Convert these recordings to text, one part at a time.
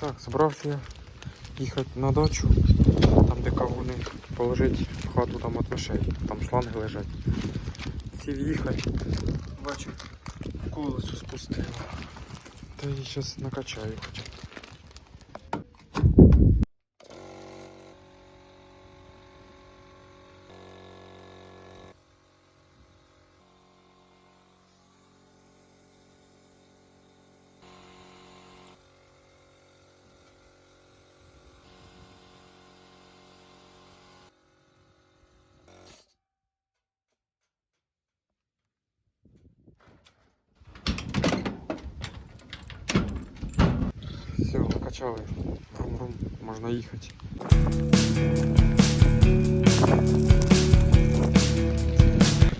Так, збирався я їхати на дачу, там де кавуни положити в хату там від мишей, там шланги лежать. Сів їхати, бачу, колесо спустило. Та її зараз накачаю хоча. б. Все, накачали. Рум-рум, можна їхати.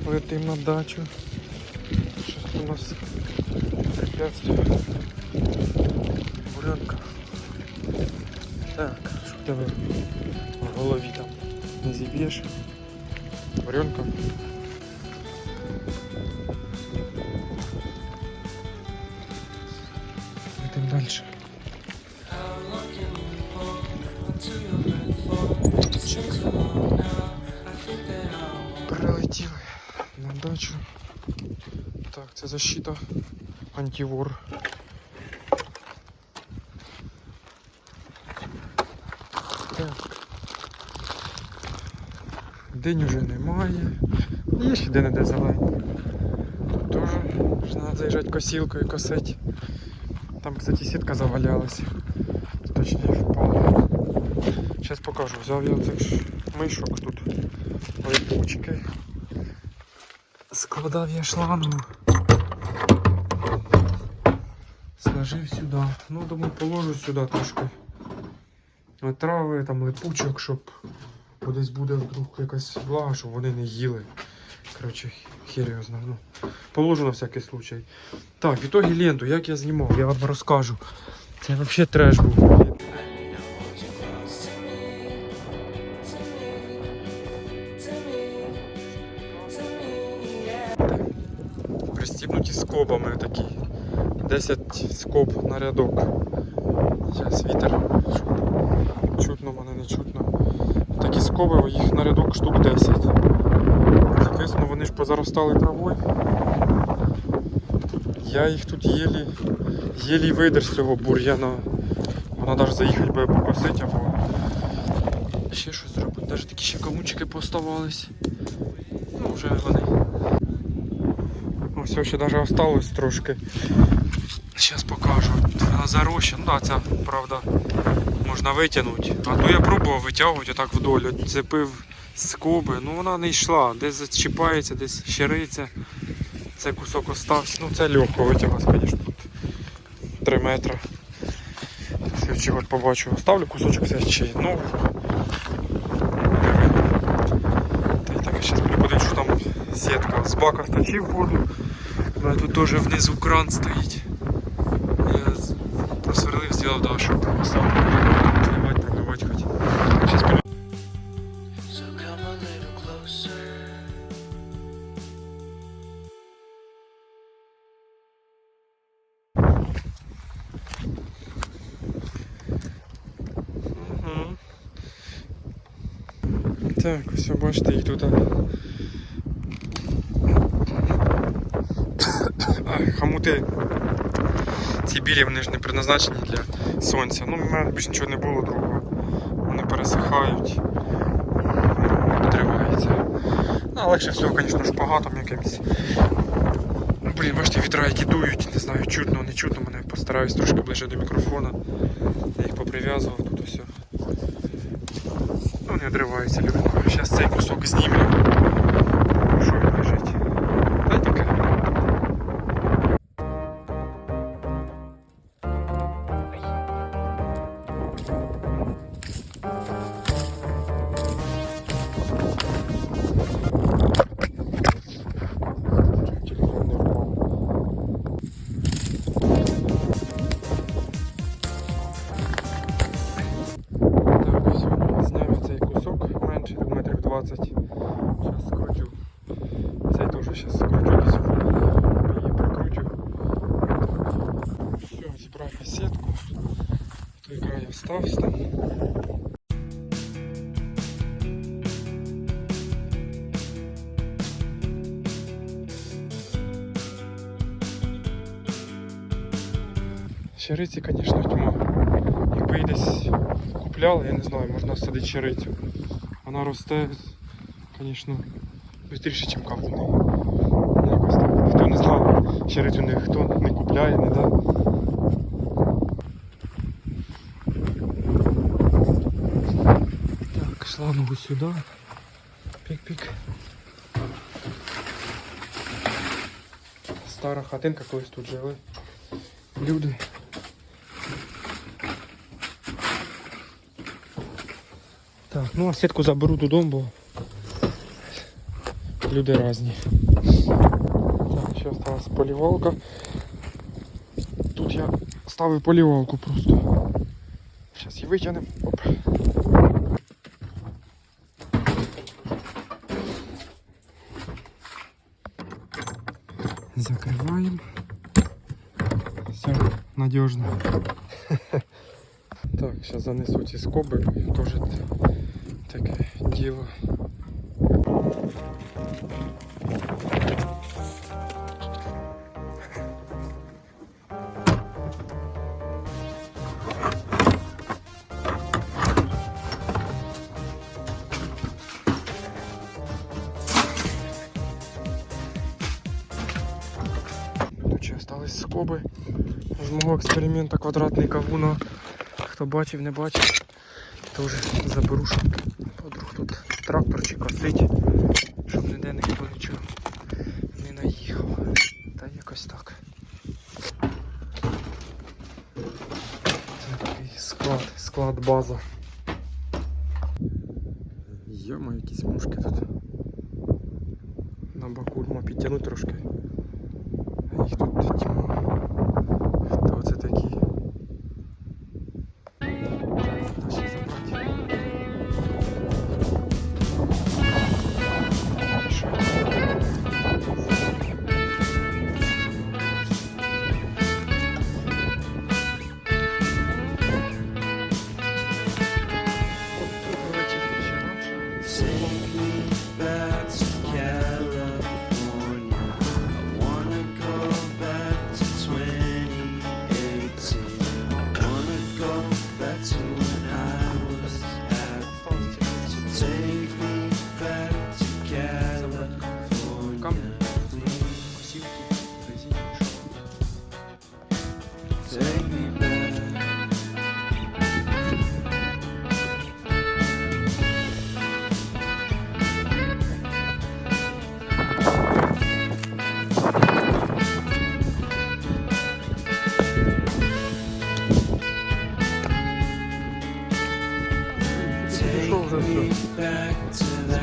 Летим на дачу. Що у нас препятствие? Буренка. Так, що в тебе в голові там не зіб'єш? Буренка. Прилетіли на дачу. Так, це защита антивор. Так. День уже немає. Є ще де не де зелені. Тут теж вже треба заїжджати косілкою косити. Там, кстати, сітка завалялась. Точніше впала. Зараз покажу. Взяв я цих мишок тут липучки. Складав я шлангу. Сложив сюди. Ну, думаю, положу сюди трошки. Трави, там липучок, щоб кудись буде вдруг якась влага, щоб вони не їли. Коротше, хер. Ну, положу на всякий случай. Так, в ленту, як я знімав, я вам розкажу. Це взагалі треш був. 10 скоб на рядок. Зараз вітер. Чутно мене не чутно. Такі скоби, їх на рядок штук 10. Звісно, вони ж позаростали травою. Я їх тут єлі, єлі видер з цього бур'яна. Вона навіть заїхати буде покосити або ще щось зробити. Навіть такі ще камучки поставались. Ну, вже вони. Ну, все ще навіть осталось трошки. Зараз покажу. Зароща. Ну да, ця, правда, можна витягнути. А то я пробував витягувати отак вдоль. От Цепив скоби, ну вона не йшла. Десь зачіпається, десь щириться. Це кусок остався. Ну це легко витягати, звісно, тут 3 метри. Слідчий от побачу. Оставлю кусочок це чи нового. Та й так я зараз приходить, що там сітка з бака стачив воду. У тут теж внизу кран стоїть. Я просверлив, зробив, да, щоб поставити, хоч. Closer. Мгм. Так, все, бачите, їх тут. Хомути. Ці білі вони ж не предназначені для сонця. Ну, в мене більше нічого не було другого. Вони пересихають. Підривається. Ну, легше всього, звісно, шпагатом якимось. Ну, Блін, бачите, вітра які дують, не знаю, чутно, не чутно, мене постараюсь трошки ближче до мікрофона. Я їх поприв'язував тут усе. Ну, не одривається легко. Зараз цей кусок знімлю. Щириці, звісно, тьма. Якби її десь купляли, я не знаю, можна садити щирицю. Вона росте, звісно, швидше, ніж кавуни. Якось так. Хто не знав, щирицю ніхто не купляє, не да. Так, шлангу сюди. Пік-пік. Стара хатинка колись тут жили. Люди. Так, ну а сітку заберу додому, бо люди різні. Так, ще осталась полівалка. Тут я ставив полівалку просто. Зараз її витягнемо. Оп. Закриваємо. Все, надіжно. Так, зараз занесу ці скоби і теж таке діло. Остались з мого експерименту квадратний кавуна. Хто бачив, не бачив, теж заберу, щоб подруг тут трактор чи косить, щоб ніде ніхто нічого не наїхав. Та якось так. Це такий склад, склад база. Йома, якісь мушки тут. На боку можна підтягнути трошки. Тут тьма. Хто це такі?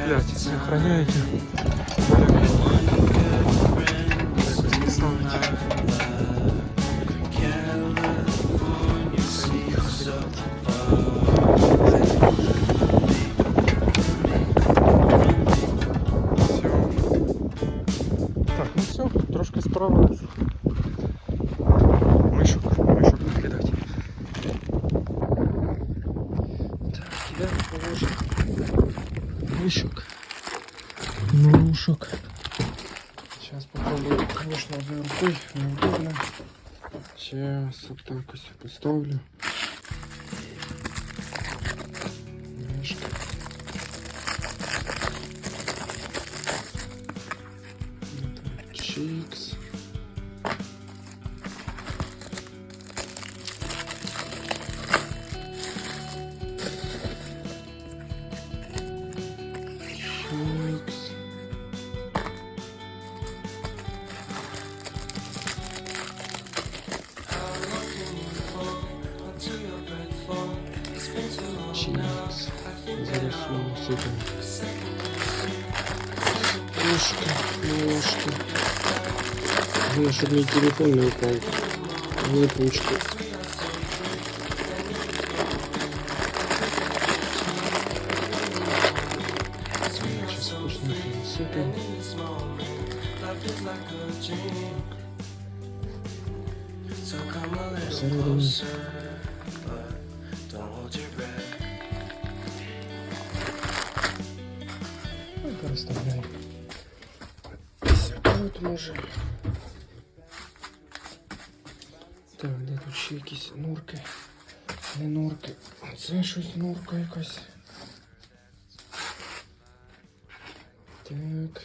Блять, сохраняйте. Мишок. Мурушок. Сейчас попробую, конечно, одной рукой неудобно. Сейчас вот так все поставлю. Главное, чтобы не телефон не упал. Не ручку. Сейчас вкусненько насыпаем. Взорвем. Пока расставляем. Вот мы же. Ще якісь нурки? Не нурки. А це щось нурка якась. Так.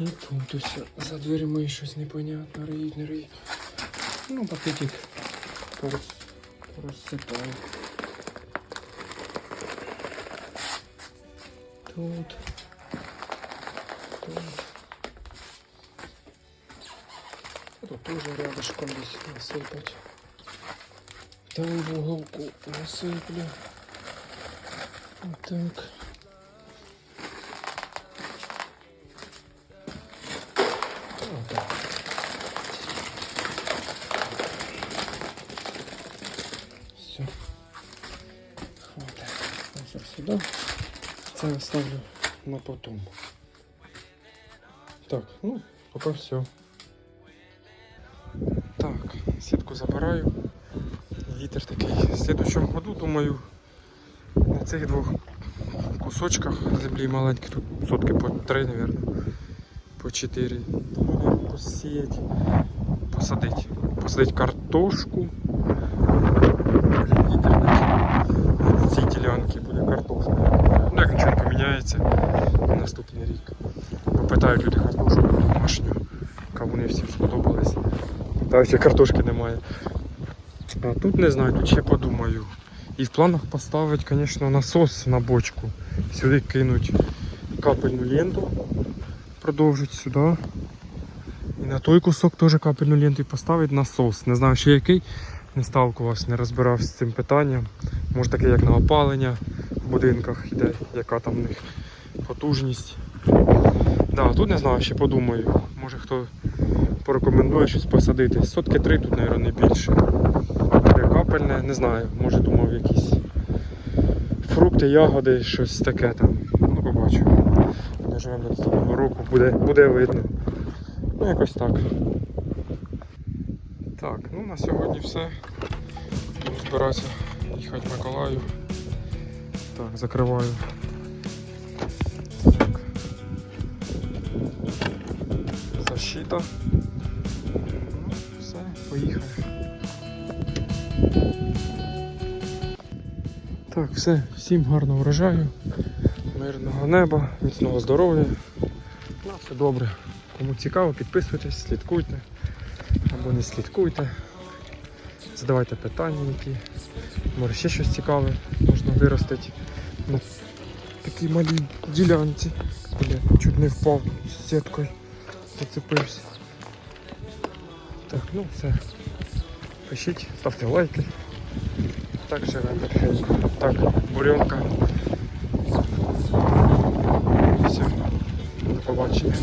І тут ось за дверима щось непонятно, риють, не риють. Ну, пакетик порос, порозсипаю. Тут. Тут. А Тут тоже рядышком здесь насыпать. Там в уголку насыплю. Вот так. Вот так. Все. Хватит. Ось сюда. Це оставлю на потом. Так, ну, поки все. Сітку. Вітер такий. В слідущому году, думаю, на цих двох кусочках землі маленьких, тут сотки по три, мабуть, по чотири. Думаю, посіять, посадить. Посадить картошку. На цій- на буде картошка. Ну, як нічого не поміняється на наступний рік. Попитають люди картошку домашню. Кавуни всім сподобались. Та ще картошки немає. А тут не знаю, тут ще подумаю. І в планах поставити, звісно, насос на бочку. Сюди кинуть капельну ленту, продовжить сюди. І на той кусок теж капельну ленту і поставити насос. Не знаю ще який, не сталкувався, не розбирався з цим питанням. Може таке як на опалення в будинках іде, яка там в них потужність. Да, тут не знаю, ще подумаю. Може хто порекомендує щось посадити. Сотки три тут, мабуть, не більше. Таке капельне, не знаю, може думав якісь фрукти, ягоди, щось таке там. Ну, побачу. Доживемо до наступного року, буде, буде видно. Ну, якось так. Так, ну на сьогодні все. Буду збиратися їхати в Миколаїв. Так, закриваю. Так. Защита. Так, все, всім гарного врожаю, мирного неба, міцного здоров'я. На все добре. Кому цікаво, підписуйтесь, слідкуйте або не слідкуйте. Задавайте питання, які. Може ще щось цікаве можна виростити на такій малій ділянці. Бля, чуть не впав з сіткою, зацепився. Так, ну все. Пишіть, ставте лайки. Так живемо. Так, буренка. Все. До побачення.